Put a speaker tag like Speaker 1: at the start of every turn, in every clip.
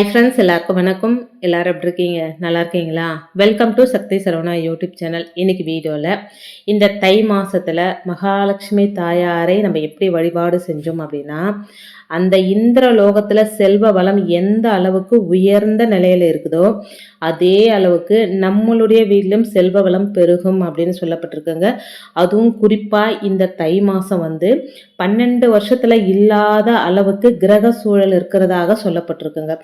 Speaker 1: hi friends எல்லாருக்கும் வணக்கம் எல்லாரும் எப்படி இருக்கீங்க நல்லா இருக்கீங்களா welcome to Shakti Saravana YouTube channel இன்னைக்கு வீடியோவில் இந்த தை மாதத்தில் மகாலட்சுமி தாயாரை நம்ம எப்படி வழிபாடு செஞ்சோம் அப்படின்னா அந்த இந்திர லோகத்தில் செல்வ வளம் எந்த அளவுக்கு உயர்ந்த நிலையில் இருக்குதோ அதே அளவுக்கு நம்மளுடைய வீட்டிலும் செல்வ வளம் பெருகும் அப்படின்னு சொல்லப்பட்டிருக்குங்க அதுவும் குறிப்பாக இந்த தை மாதம் வந்து பன்னெண்டு வருஷத்தில் இல்லாத அளவுக்கு கிரக சூழல் இருக்கிறதாக சொல்லப்பட்டிருக்குங்க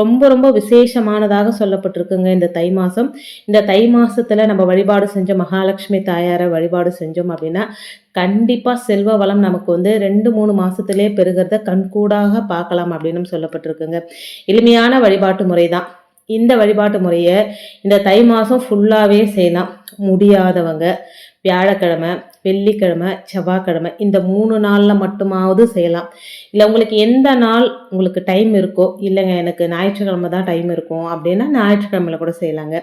Speaker 1: ரொம்ப ரொம்ப விசேஷமானதாக சொல்லப்பட்டிருக்குங்க இந்த தை மாதம் இந்த தை மாதத்தில் நம்ம வழிபாடு செஞ்ச மகாலட்சுமி தாயாரை வழிபாடு செஞ்சோம் அப்படின்னா கண்டிப்பாக செல்வ வளம் நமக்கு வந்து ரெண்டு மூணு மாதத்துலேயே பெருகிறத கண்கூடாக பார்க்கலாம் அப்படின்னு சொல்லப்பட்டிருக்குங்க எளிமையான வழிபாட்டு முறை தான் இந்த வழிபாட்டு முறையை இந்த தை மாதம் ஃபுல்லாகவே செய்யலாம் முடியாதவங்க வியாழக்கிழமை வெள்ளிக்கிழமை செவ்வாய்க்கிழமை இந்த மூணு நாளில் மட்டுமாவது செய்யலாம் இல்லை உங்களுக்கு எந்த நாள் உங்களுக்கு டைம் இருக்கோ இல்லைங்க எனக்கு ஞாயிற்றுக்கிழமை தான் டைம் இருக்கும் அப்படின்னா ஞாயிற்றுக்கிழமையில் கூட செய்யலாங்க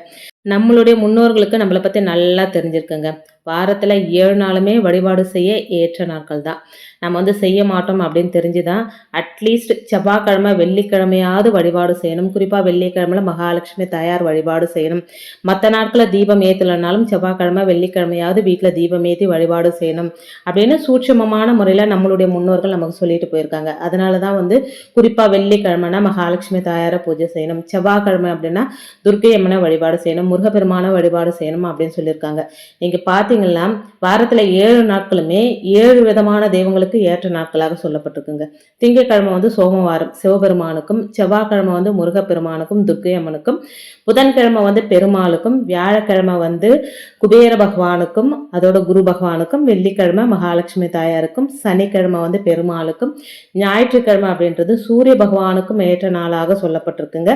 Speaker 1: நம்மளுடைய முன்னோர்களுக்கு நம்மளை பற்றி நல்லா தெரிஞ்சிருக்குங்க வாரத்தில் ஏழு நாளுமே வழிபாடு செய்ய ஏற்ற நாட்கள் தான் நம்ம வந்து செய்ய மாட்டோம் அப்படின்னு தெரிஞ்சு தான் அட்லீஸ்ட் செவ்வாய்க்கிழமை வெள்ளிக்கிழமையாவது வழிபாடு செய்யணும் குறிப்பாக வெள்ளிக்கிழமையில் மகாலட்சுமி தயார் வழிபாடு செய்யணும் மற்ற நாட்களில் தீபம் ஏற்றலைனாலும் செவ்வாய்க்கிழமை வெள்ளிக்கிழமையாவது வீட்டில் தீபம் ஏற்றி வழிபாடு செய்யணும் அப்படின்னு சூட்சமமான முறையில் நம்மளுடைய முன்னோர்கள் நமக்கு சொல்லிட்டு போயிருக்காங்க அதனால தான் வந்து குறிப்பாக வெள்ளிக்கிழமைனா மகாலட்சுமி தாயாரை பூஜை செய்யணும் செவ்வாய்க்கிழமை அப்படின்னா துர்கை அம்மனை வழிபாடு செய்யணும் முருகப்பெருமான வழிபாடு செய்யணும் அப்படின்னு சொல்லியிருக்காங்க நீங்கள் பார்த்தீங்கன்னா வாரத்தில் ஏழு நாட்களுமே ஏழு விதமான தெய்வங்களுக்கு ஏற்ற நாட்களாக சொல்லப்பட்டிருக்குங்க திங்கட்கிழமை வந்து சோமவாரம் சிவபெருமானுக்கும் செவ்வாய்க்கிழமை வந்து முருகப்பெருமானுக்கும் துர்க்கை புதன்கிழமை வந்து பெருமாளுக்கும் வியாழக்கிழமை வந்து குபேர பகவானுக்கும் அதோட குரு பகவானுக்கும் வெள்ளிக்கிழமை மகாலட்சுமி தாயாருக்கும் சனிக்கிழமை வந்து பெருமாளுக்கும் ஞாயிற்றுக்கிழமை அப்படின்றது சூரிய பகவானுக்கும் ஏற்ற நாளாக சொல்லப்பட்டிருக்குங்க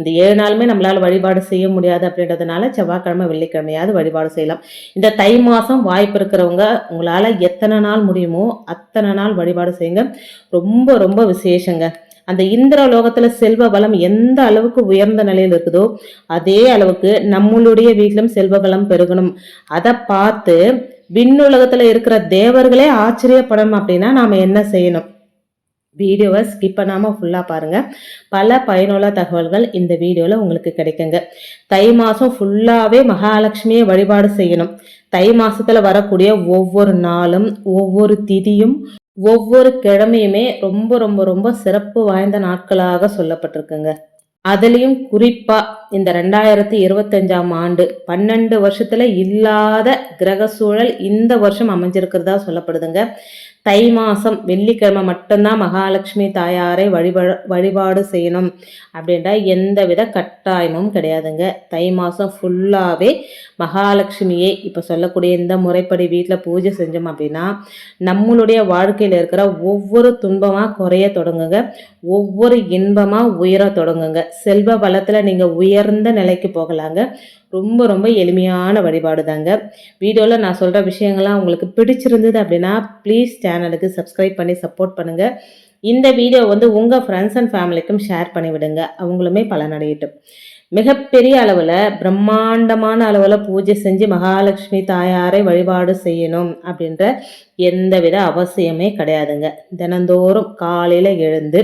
Speaker 1: இந்த ஏழு நாளுமே நம்மளால் வழிபாடு செய்ய முடியாது அப்படின்றது இருக்கிறதுனால செவ்வாய்க்கிழமை வெள்ளிக்கிழமையாவது வழிபாடு செய்யலாம் இந்த தை மாதம் வாய்ப்பு இருக்கிறவங்க உங்களால் எத்தனை நாள் முடியுமோ அத்தனை நாள் வழிபாடு செய்யுங்க ரொம்ப ரொம்ப விசேஷங்க அந்த இந்திர லோகத்தில் செல்வ பலம் எந்த அளவுக்கு உயர்ந்த நிலையில் இருக்குதோ அதே அளவுக்கு நம்மளுடைய வீட்டிலும் செல்வ பலம் பெருகணும் அதை பார்த்து விண்ணுலகத்தில் இருக்கிற தேவர்களே ஆச்சரியப்படணும் அப்படின்னா நாம் என்ன செய்யணும் வீடியோவை ஸ்கிப் பண்ணாமல் ஃபுல்லாக பாருங்கள் பல பயனுள்ள தகவல்கள் இந்த வீடியோவில் உங்களுக்கு கிடைக்குங்க தை மாதம் ஃபுல்லாகவே மகாலட்சுமியை வழிபாடு செய்யணும் தை மாதத்தில் வரக்கூடிய ஒவ்வொரு நாளும் ஒவ்வொரு திதியும் ஒவ்வொரு கிழமையுமே ரொம்ப ரொம்ப ரொம்ப சிறப்பு வாய்ந்த நாட்களாக சொல்லப்பட்டிருக்குங்க அதுலேயும் குறிப்பாக இந்த ரெண்டாயிரத்தி இருபத்தஞ்சாம் ஆண்டு பன்னெண்டு வருஷத்தில் இல்லாத கிரக சூழல் இந்த வருஷம் அமைஞ்சிருக்கிறதா சொல்லப்படுதுங்க தை மாதம் வெள்ளிக்கிழமை மட்டும்தான் மகாலட்சுமி தாயாரை வழிபா வழிபாடு செய்யணும் அப்படின்ற எந்தவித கட்டாயமும் கிடையாதுங்க தை மாதம் ஃபுல்லாகவே மகாலட்சுமியை இப்போ சொல்லக்கூடிய இந்த முறைப்படி வீட்டில் பூஜை செஞ்சோம் அப்படின்னா நம்மளுடைய வாழ்க்கையில் இருக்கிற ஒவ்வொரு துன்பமாக குறைய தொடங்குங்க ஒவ்வொரு இன்பமாக உயர தொடங்குங்க செல்வ பலத்தில் நீங்கள் உயர்ந்த நிலைக்கு போகலாங்க ரொம்ப ரொம்ப எளிமையான வழிபாடு தாங்க வீடியோவில் நான் சொல்கிற விஷயங்கள்லாம் உங்களுக்கு பிடிச்சிருந்தது அப்படின்னா ப்ளீஸ் சேனலுக்கு சப்ஸ்கிரைப் பண்ணி சப்போர்ட் பண்ணுங்கள் இந்த வீடியோ வந்து உங்கள் ஃப்ரெண்ட்ஸ் அண்ட் ஃபேமிலிக்கும் ஷேர் பண்ணிவிடுங்க அவங்களுமே பலனடையட்டும் மிகப்பெரிய அளவில் பிரம்மாண்டமான அளவில் பூஜை செஞ்சு மகாலட்சுமி தாயாரை வழிபாடு செய்யணும் அப்படின்ற எந்தவித அவசியமே கிடையாதுங்க தினந்தோறும் காலையில் எழுந்து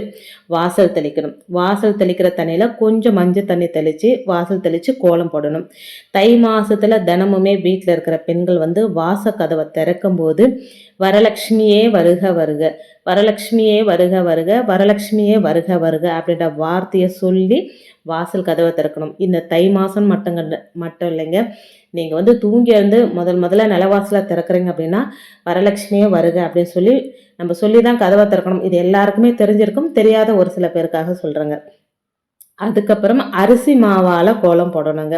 Speaker 1: வாசல் தெளிக்கணும் வாசல் தெளிக்கிற தண்ணியில் கொஞ்சம் மஞ்சள் தண்ணி தெளித்து வாசல் தெளித்து கோலம் போடணும் தை மாதத்தில் தினமுமே வீட்டில் இருக்கிற பெண்கள் வந்து வாச கதவை திறக்கும் போது வரலட்சுமியே வருக வருக வரலட்சுமியே வருக வருக வரலட்சுமியே வருக வருக அப்படின்ற வார்த்தையை சொல்லி வாசல் கதவை திறக்கணும் இந்த தை மாதம் மட்டும் மட்டும் இல்லைங்க நீங்கள் வந்து தூங்கி முதல் முதல்ல நிலவாசலில் திறக்கிறீங்க அப்படின்னா வரலட்சுமியே வருக அப்படின்னு சொல்லி நம்ம சொல்லி தான் கதவை திறக்கணும் இது எல்லாருக்குமே தெரிஞ்சிருக்கும் தெரியாத ஒரு சில பேருக்காக சொல்கிறேங்க அதுக்கப்புறம் அரிசி மாவால் கோலம் போடணுங்க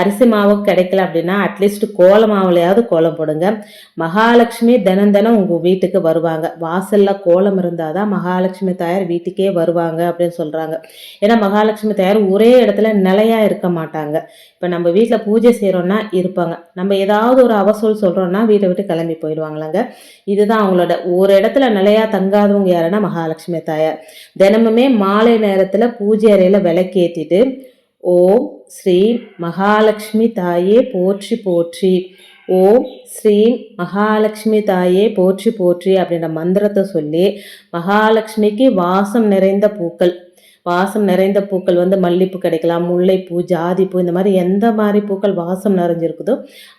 Speaker 1: அரிசி மாவு கிடைக்கல அப்படின்னா அட்லீஸ்ட் கோல மாவுலையாவது கோலம் போடுங்க மகாலட்சுமி தினம் தினம் உங்கள் வீட்டுக்கு வருவாங்க வாசலில் கோலம் இருந்தால் தான் மகாலட்சுமி தாயார் வீட்டுக்கே வருவாங்க அப்படின்னு சொல்கிறாங்க ஏன்னா மகாலட்சுமி தாயார் ஒரே இடத்துல நிலையாக இருக்க மாட்டாங்க இப்போ நம்ம வீட்டில் பூஜை செய்கிறோன்னா இருப்பாங்க நம்ம ஏதாவது ஒரு அவசூல் சொல்கிறோன்னா வீட்டை விட்டு கிளம்பி போயிடுவாங்களாங்க இதுதான் அவங்களோட ஒரு இடத்துல நிலையாக தங்காதவங்க யாருன்னா மகாலட்சுமி தாயார் தினமுமே மாலை நேரத்தில் பூஜை அறையில் விளக்கேற்றிட்டு ஓம் ஸ்ரீ மகாலட்சுமி தாயே போற்றி போற்றி ஓம் ஸ்ரீ மகாலட்சுமி தாயே போற்றி போற்றி அப்படின்ற மந்திரத்தை சொல்லி மகாலட்சுமிக்கு வாசம் நிறைந்த பூக்கள் வாசம் நிறைந்த பூக்கள் வந்து மல்லிப்பூ கிடைக்கலாம் முல்லைப்பூ ஜாதிப்பூ இந்த மாதிரி எந்த மாதிரி பூக்கள் வாசம் நிறைஞ்சிருக்குதோ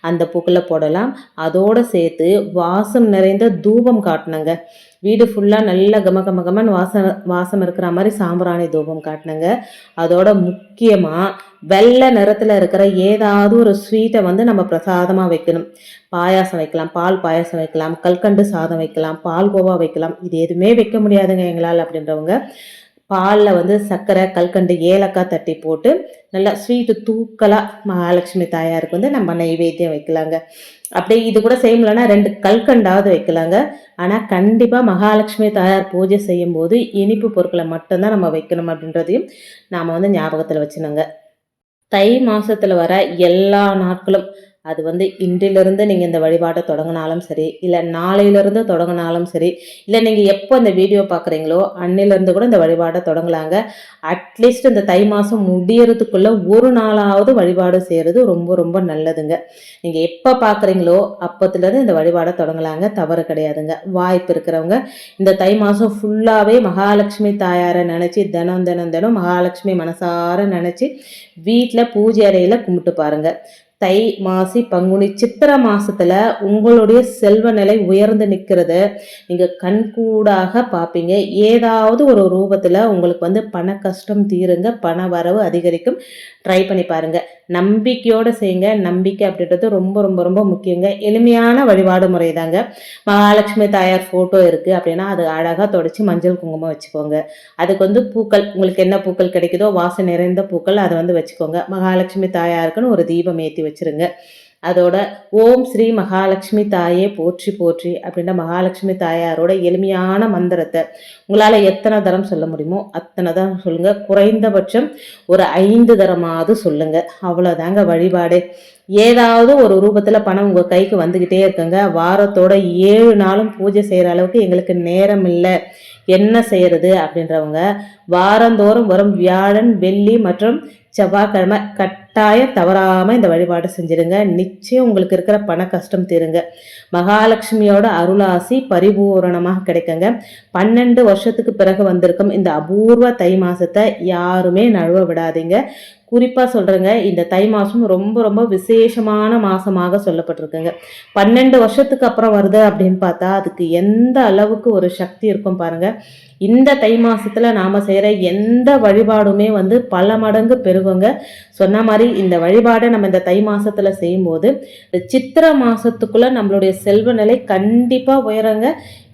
Speaker 1: அந்த பூக்களை போடலாம் அதோடு சேர்த்து வாசம் நிறைந்த தூபம் காட்டணுங்க வீடு ஃபுல்லாக நல்ல கம கம வாசம் வாசம் இருக்கிற மாதிரி சாம்பிராணி தூபம் காட்டினங்க அதோட முக்கியமாக வெள்ளை நிறத்தில் இருக்கிற ஏதாவது ஒரு ஸ்வீட்டை வந்து நம்ம பிரசாதமாக வைக்கணும் பாயாசம் வைக்கலாம் பால் பாயாசம் வைக்கலாம் கல்கண்டு சாதம் வைக்கலாம் பால் கோவா வைக்கலாம் இது எதுவுமே வைக்க முடியாதுங்க எங்களால் அப்படின்றவங்க பாலில் வந்து சர்க்கரை கல்கண்டு ஏலக்காய் தட்டி போட்டு நல்லா ஸ்வீட்டு தூக்கலாக மகாலட்சுமி தாயாருக்கு வந்து நம்ம நைவேத்தியம் வைக்கலாங்க அப்படியே இது கூட செய்ய முடியலன்னா ரெண்டு கல்கண்டாவது வைக்கலாங்க ஆனால் கண்டிப்பாக மகாலட்சுமி தாயார் பூஜை செய்யும் போது இனிப்பு பொருட்களை மட்டும்தான் நம்ம வைக்கணும் அப்படின்றதையும் நாம் வந்து ஞாபகத்தில் வச்சுனோங்க தை மாதத்தில் வர எல்லா நாட்களும் அது வந்து இன்றிலிருந்து நீங்கள் இந்த வழிபாட்டை தொடங்கினாலும் சரி இல்லை நாளையிலிருந்து தொடங்கினாலும் சரி இல்லை நீங்கள் எப்போ இந்த வீடியோ பார்க்குறீங்களோ அன்னிலேருந்து கூட இந்த வழிபாட்டை தொடங்கலாங்க அட்லீஸ்ட் இந்த தை மாதம் முடியறதுக்குள்ளே ஒரு நாளாவது வழிபாடு செய்கிறது ரொம்ப ரொம்ப நல்லதுங்க நீங்கள் எப்போ பார்க்குறீங்களோ அப்போத்துலேருந்து இந்த வழிபாடை தொடங்கலாங்க தவறு கிடையாதுங்க வாய்ப்பு இருக்கிறவங்க இந்த தை மாதம் ஃபுல்லாகவே மகாலட்சுமி தாயாரை நினச்சி தினம் தினம் தினம் மகாலட்சுமி மனசார நினச்சி வீட்டில் பூஜை அறையில் கும்பிட்டு பாருங்கள் தை மாசி பங்குனி சித்திர மாசத்துல உங்களுடைய செல்வ நிலை உயர்ந்து நிற்கிறது நீங்க கண்கூடாக பார்ப்பீங்க ஏதாவது ஒரு ரூபத்துல உங்களுக்கு வந்து பண கஷ்டம் தீருங்க பண வரவு அதிகரிக்கும் ட்ரை பண்ணி பாருங்க நம்பிக்கையோடு செய்யுங்க நம்பிக்கை அப்படின்றது ரொம்ப ரொம்ப ரொம்ப முக்கியங்க எளிமையான வழிபாடு முறை தாங்க மகாலட்சுமி தாயார் ஃபோட்டோ இருக்குது அப்படின்னா அது அழகாக தொடச்சி மஞ்சள் குங்குமம் வச்சுக்கோங்க அதுக்கு வந்து பூக்கள் உங்களுக்கு என்ன பூக்கள் கிடைக்குதோ வாசம் நிறைந்த பூக்கள் அதை வந்து வச்சுக்கோங்க மகாலட்சுமி தாயாருக்குன்னு ஒரு தீபம் ஏற்றி வச்சுருங்க அதோட ஓம் ஸ்ரீ மகாலட்சுமி தாயே போற்றி போற்றி அப்படின்ற மகாலட்சுமி தாயாரோட எளிமையான மந்திரத்தை உங்களால் எத்தனை தரம் சொல்ல முடியுமோ அத்தனை தரம் சொல்லுங்கள் குறைந்தபட்சம் ஒரு ஐந்து தரமாவது சொல்லுங்கள் அவ்வளோதாங்க வழிபாடு ஏதாவது ஒரு ரூபத்தில் பணம் உங்கள் கைக்கு வந்துக்கிட்டே இருக்குங்க வாரத்தோட ஏழு நாளும் பூஜை செய்கிற அளவுக்கு எங்களுக்கு நேரம் இல்லை என்ன செய்கிறது அப்படின்றவங்க வாரந்தோறும் வரும் வியாழன் வெள்ளி மற்றும் செவ்வாய்க்கிழமை கட்டாயம் தவறாமல் இந்த வழிபாடு செஞ்சிருங்க நிச்சயம் உங்களுக்கு இருக்கிற பண கஷ்டம் தீருங்க மகாலட்சுமியோட அருளாசி பரிபூரணமாக கிடைக்குங்க பன்னெண்டு வருஷத்துக்கு பிறகு வந்திருக்கும் இந்த அபூர்வ தை மாதத்தை யாருமே நழுவ விடாதீங்க குறிப்பாக சொல்கிறேங்க இந்த தை மாதம் ரொம்ப ரொம்ப விசேஷமான மாதமாக சொல்லப்பட்டிருக்குங்க பன்னெண்டு வருஷத்துக்கு அப்புறம் வருது அப்படின்னு பார்த்தா அதுக்கு எந்த அளவுக்கு ஒரு சக்தி இருக்கும் பாருங்கள் இந்த தை மாதத்தில் நாம் செய்கிற எந்த வழிபாடுமே வந்து பல மடங்கு பெருகுங்க சொன்ன மாதிரி இந்த வழிபாடை நம்ம இந்த தை மாதத்தில் செய்யும்போது இந்த சித்திர மாதத்துக்குள்ளே நம்மளுடைய செல்வ நிலை கண்டிப்பாக உயரங்க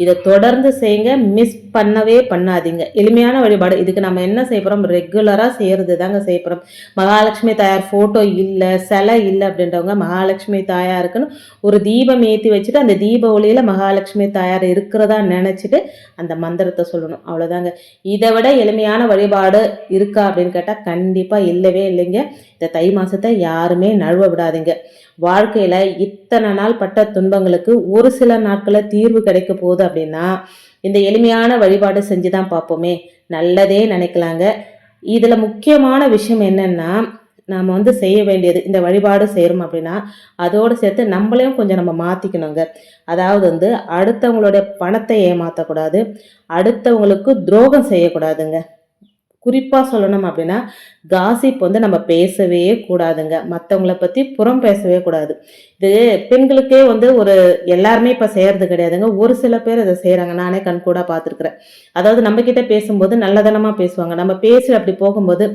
Speaker 1: இதை தொடர்ந்து செய்யுங்க மிஸ் பண்ணவே பண்ணாதீங்க எளிமையான வழிபாடு இதுக்கு நம்ம என்ன செய்ய போகிறோம் ரெகுலராக செய்கிறது தாங்க செய்ய போகிறோம் மகாலட்சுமி தாயார் ஃபோட்டோ இல்லை சிலை இல்லை அப்படின்றவங்க மகாலட்சுமி தாயாருக்குன்னு ஒரு தீபம் ஏற்றி வச்சுட்டு அந்த தீப ஒளியில் மகாலட்சுமி தாயார் இருக்கிறதா நினச்சிட்டு அந்த மந்திரத்தை சொல்லணும் பண்ணணும் அவ்வளோதாங்க இதை விட எளிமையான வழிபாடு இருக்கா அப்படின்னு கேட்டால் கண்டிப்பாக இல்லவே இல்லைங்க இந்த தை மாதத்தை யாருமே நழுவ விடாதீங்க வாழ்க்கையில் இத்தனை நாள் பட்ட துன்பங்களுக்கு ஒரு சில நாட்களில் தீர்வு கிடைக்க போகுது அப்படின்னா இந்த எளிமையான வழிபாடு செஞ்சு தான் பார்ப்போமே நல்லதே நினைக்கலாங்க இதில் முக்கியமான விஷயம் என்னென்னா நாம் வந்து செய்ய வேண்டியது இந்த வழிபாடு செய்கிறோம் அப்படின்னா அதோடு சேர்த்து நம்மளையும் கொஞ்சம் நம்ம மாற்றிக்கணுங்க அதாவது வந்து அடுத்தவங்களுடைய பணத்தை ஏமாற்றக்கூடாது அடுத்தவங்களுக்கு துரோகம் செய்யக்கூடாதுங்க குறிப்பாக சொல்லணும் அப்படின்னா காசிப் வந்து நம்ம பேசவே கூடாதுங்க மற்றவங்களை பற்றி புறம் பேசவே கூடாது இது பெண்களுக்கே வந்து ஒரு எல்லாருமே இப்போ செய்கிறது கிடையாதுங்க ஒரு சில பேர் இதை செய்கிறாங்க நானே கண்கூடாக பார்த்துருக்குறேன் அதாவது நம்மக்கிட்ட பேசும்போது நல்லதனமாக பேசுவாங்க நம்ம பேசி அப்படி போகும்போது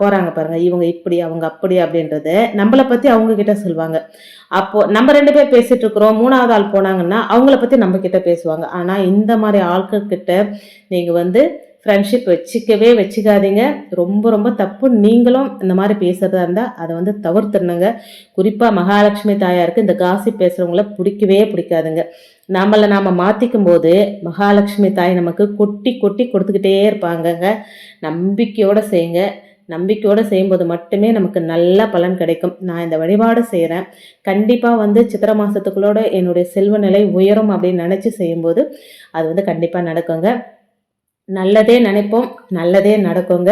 Speaker 1: போகிறாங்க பாருங்கள் இவங்க இப்படி அவங்க அப்படி அப்படின்றத நம்மளை பற்றி அவங்கக்கிட்ட சொல்லுவாங்க அப்போது நம்ம ரெண்டு பேர் பேசிகிட்டு இருக்கிறோம் மூணாவது ஆள் போனாங்கன்னா அவங்கள பற்றி நம்மக்கிட்ட பேசுவாங்க ஆனால் இந்த மாதிரி ஆட்கள் நீங்கள் வந்து ஃப்ரெண்ட்ஷிப் வச்சுக்கவே வச்சுக்காதீங்க ரொம்ப ரொம்ப தப்பு நீங்களும் இந்த மாதிரி பேசுகிறதா இருந்தால் அதை வந்து தவிர்த்துடணுங்க குறிப்பாக மகாலட்சுமி தாயாருக்கு இந்த காசி பேசுகிறவங்கள பிடிக்கவே பிடிக்காதுங்க நம்மளை நாம் மாற்றிக்கும் போது மகாலட்சுமி தாய் நமக்கு கொட்டி கொட்டி கொடுத்துக்கிட்டே இருப்பாங்கங்க நம்பிக்கையோடு செய்யுங்க நம்பிக்கையோடு செய்யும்போது மட்டுமே நமக்கு நல்ல பலன் கிடைக்கும் நான் இந்த வழிபாடு செய்கிறேன் கண்டிப்பாக வந்து சித்திர மாதத்துக்குள்ளோட என்னுடைய செல்வ நிலை உயரும் அப்படின்னு நினச்சி செய்யும்போது அது வந்து கண்டிப்பாக நடக்குங்க நல்லதே நினைப்போம் நல்லதே நடக்குங்க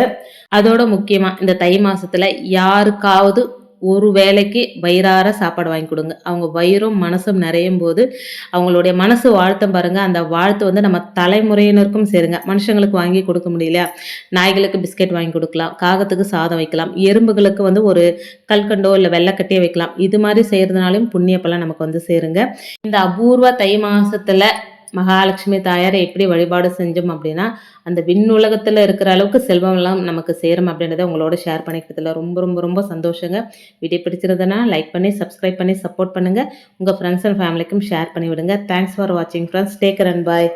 Speaker 1: அதோட முக்கியமாக இந்த தை மாதத்தில் யாருக்காவது ஒரு வேலைக்கு வயிறார சாப்பாடு வாங்கி கொடுங்க அவங்க வயிறும் மனசும் நிறையும் போது அவங்களுடைய மனசு வாழ்த்தம் பாருங்க அந்த வாழ்த்து வந்து நம்ம தலைமுறையினருக்கும் சேருங்க மனுஷங்களுக்கு வாங்கி கொடுக்க முடியல நாய்களுக்கு பிஸ்கெட் வாங்கி கொடுக்கலாம் காகத்துக்கு சாதம் வைக்கலாம் எறும்புகளுக்கு வந்து ஒரு கல்கண்டோ இல்லை வெள்ளைக்கட்டியோ வைக்கலாம் இது மாதிரி செய்கிறதுனாலையும் புண்ணியப்பெல்லாம் நமக்கு வந்து சேருங்க இந்த அபூர்வ தை மாசத்துல மகாலட்சுமி தாயாரை எப்படி வழிபாடு செஞ்சோம் அப்படின்னா அந்த விண்ணுலகத்தில் இருக்கிற அளவுக்கு செல்வம்லாம் நமக்கு சேரும் அப்படின்றத உங்களோட ஷேர் பண்ணிக்கிறதுல ரொம்ப ரொம்ப ரொம்ப சந்தோஷங்க வீடியோ பிடிச்சிருந்தனா லைக் பண்ணி சப்ஸ்கிரைப் பண்ணி சப்போர்ட் பண்ணுங்கள் உங்கள் ஃப்ரெண்ட்ஸ் அண்ட் ஃபேமிலிக்கும் ஷேர் பண்ணி விடுங்க தேங்க்ஸ் ஃபார் வாட்சிங் ஃப்ரெண்ட்ஸ் டேக் அண்ட் பாய்